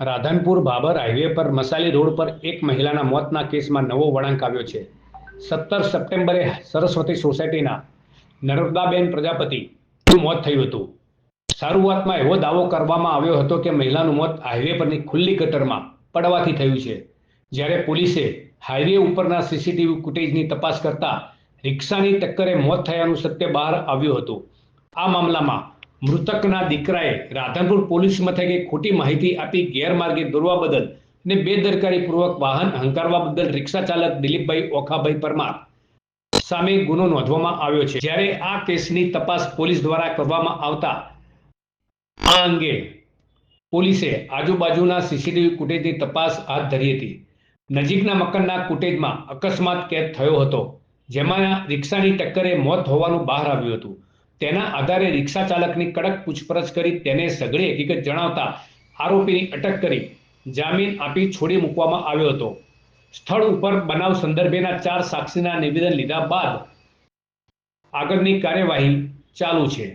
Radhanpur Babur highway પર મસાલી road પર એક મહિલાના મોતના કેસમાં નવો વળાંક આવ્યો છે. સત્તર સપ્ટેમ્બરે સરસ્વતી સોસાયટીના નર્મદાબેન પ્રજાપતિનું મોત થયું હતું. શરૂઆતમાં એવો દાવો કરવામાં આવ્યો હતો કે મહિલાનું મોત હાઈવે પરની ખુલ્લી ગટરમાં પડવાથી થયું છે. જ્યારે પોલીસે હાઈવે ઉપરના સીસીટીવી ફૂટેજની તપાસ કરતા રિક્ષાની ટક્કરે મોત થયાનું સત્ય બહાર આવ્યું હતું. આ મામલામાં મૃતકના દીકરાએ રાધનપુર પોલીસ મથકે ખોટી માહિતી આપી ગેરમાર્ગે દોરવા બદલ અને બેદરકારીપૂર્વક વાહન હંકારવા બદલ રિક્ષા ચાલક દિલીપભાઈ ઓખાભાઈ પરમાર સામે ગુનો નોંધવામાં આવ્યો છે. જ્યારે આ કેસની તપાસ પોલીસ દ્વારા કરવામાં આવતા આ અંગે પોલીસે આજુબાજુના સીસીટીવી ફૂટેજની તપાસ હાથ ધરી હતી. નજીકના મકાનના ફૂટેજમાં અકસ્માત કેદ થયો હતો, જેમાં રિક્ષાની ટક્કરે મોત હોવાનું બહાર આવ્યું હતું. તેના આધારે રિક્ષા ચાલકની કડક પૂછપરછ કરી તેને સઘળી હકીકત જણાવતા આરોપીની અટક કરી જામીન આપી છોડી મૂકવામાં આવ્યો હતો. સ્થળ ઉપર બનાવ સંદર્ભેના ચાર સાક્ષીના નિવેદન લીધા બાદ આગળની કાર્યવાહી ચાલુ છે.